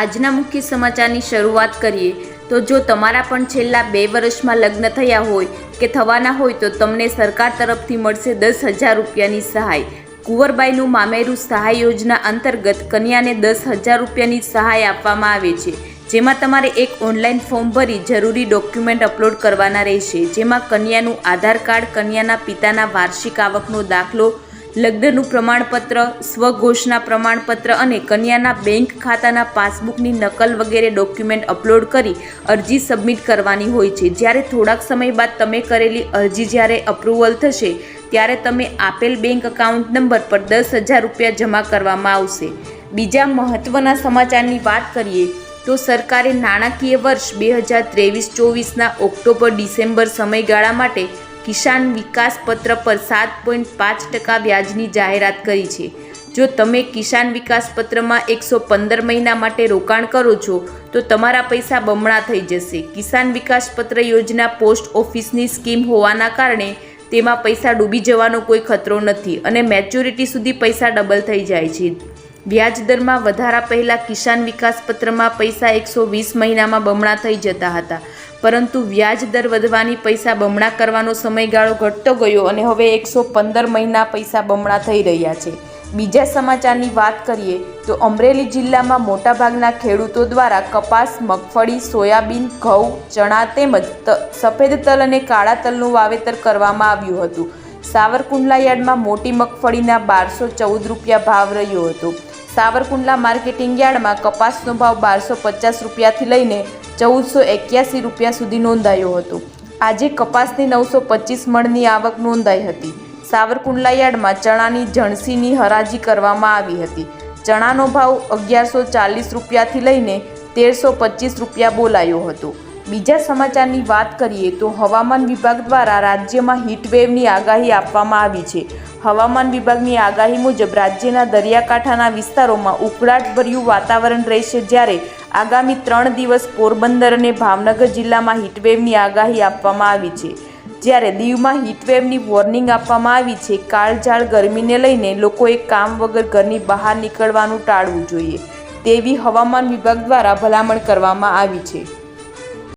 આજના મુખ્ય સમાચારની શરૂઆત કરીએ. તો જો તમારા પણ છેલ્લા બે વર્ષમાં લગ્ન થયા હોય કે થવાના હોય તો તમને સરકાર તરફથી મળશે દસ હજાર રૂપિયાની સહાય. કુંવરબાઈનું મામેરું સહાય યોજના અંતર્ગત કન્યાને દસ હજાર રૂપિયાની સહાય આપવામાં આવે છે. જેમાં તમારે એક ઓનલાઈન ફોર્મ ભરી જરૂરી ડોક્યુમેન્ટ અપલોડ કરવાના રહેશે. જેમાં કન્યાનું આધાર કાર્ડ, કન્યાના પિતાના વાર્ષિક આવકનો દાખલો લગ્નનું પ્રમાણપત્ર, સ્વઘોષના પ્રમાણપત્ર અને કન્યાના બેંક ખાતાના પાસબુકની નકલ વગેરે ડોક્યુમેન્ટ અપલોડ કરી અરજી સબમિટ કરવાની હોય છે. જ્યારે થોડાક સમય બાદ તમે કરેલી અરજી જ્યારે અપ્રુવલ થશે, ત્યારે તમે આપેલ બેંક એકાઉન્ટ નંબર પર દસ હજાર રૂપિયા જમા કરવામાં આવશે. બીજા મહત્ત્વના સમાચારની વાત કરીએ, તો સરકારે નાણાકીય વર્ષ બે હજાર ત્રેવીસ ચોવીસના ઓક્ટોબર ડિસેમ્બર સમયગાળા માટે કિસાન વિકાસ પત્ર પર સાત પોઈન્ટ પાંચ ટકા વ્યાજની જાહેરાત કરી છે. જો તમે કિસાન વિકાસ પત્રમાં એકસો પંદર મહિના માટે રોકાણ કરો છો, તો તમારા પૈસા બમણા થઈ જશે. કિસાન વિકાસ પત્ર યોજના પોસ્ટ ઓફિસની સ્કીમ હોવાના કારણે તેમાં પૈસા ડૂબી જવાનો કોઈ ખતરો નથી અને મેચ્યોરિટી સુધી પૈસા ડબલ થઈ જાય છે. વ્યાજ દરમાં વધારા પહેલાં કિસાન વિકાસ પત્રમાં પૈસા એકસો વીસ મહિનામાં બમણા થઈ જતા હતા. પરંતુ વ્યાજ દર વધવાની પૈસા બમણા કરવાનો સમયગાળો ઘટતો ગયો અને હવે એકસો પંદર મહિના પૈસા બમણા થઈ રહ્યા છે. બીજા સમાચારની વાત કરીએ તો અમરેલી જિલ્લામાં મોટાભાગના ખેડૂતો દ્વારા કપાસ, મગફળી, સોયાબીન, ઘઉં, ચણા તેમજ સફેદ તલ અને કાળા તલનું વાવેતર કરવામાં આવ્યું હતું. સાવરકુંડલા યાર્ડમાં મોટી મગફળીના બારસો ચૌદ રૂપિયા ભાવ રહ્યો હતો. સાવરકુંડલા માર્કેટિંગ યાર્ડમાં કપાસનો ભાવ બારસો પચાસ રૂપિયાથી લઈને ચૌદસો એક્યાસી રૂપિયા સુધી નોંધાયો હતો. આજે કપાસની નવસો પચીસ મણની આવક નોંધાઈ હતી. સાવરકુંડલા યાર્ડમાં ચણાની જણસીની હરાજી કરવામાં આવી હતી. ચણાનો ભાવ અગિયારસો ચાલીસ રૂપિયાથી લઈને તેરસો પચીસ રૂપિયા બોલાયો હતો. બીજા સમાચારની વાત કરીએ તો હવામાન વિભાગ દ્વારા રાજ્યમાં હીટવેવની આગાહી આપવામાં આવી છે. હવામાન વિભાગની આગાહી મુજબ રાજ્યના દરિયાકાંઠાના વિસ્તારોમાં ઉકળાટભર્યું વાતાવરણ રહેશે જ્યારે આગામી ત્રણ દિવસ પોરબંદર અને ભાવનગર જિલ્લામાં હીટવેવની આગાહી આપવામાં આવી છે. જ્યારે દીવમાં હીટવેવની વોર્નિંગ આપવામાં આવી છે, કાળઝાળ ગરમીને લઈને લોકોએ કામ વગર ઘરની બહાર નીકળવાનું ટાળવું જોઈએ. તેવી હવામાન વિભાગ દ્વારા ભલામણ કરવામાં આવી છે.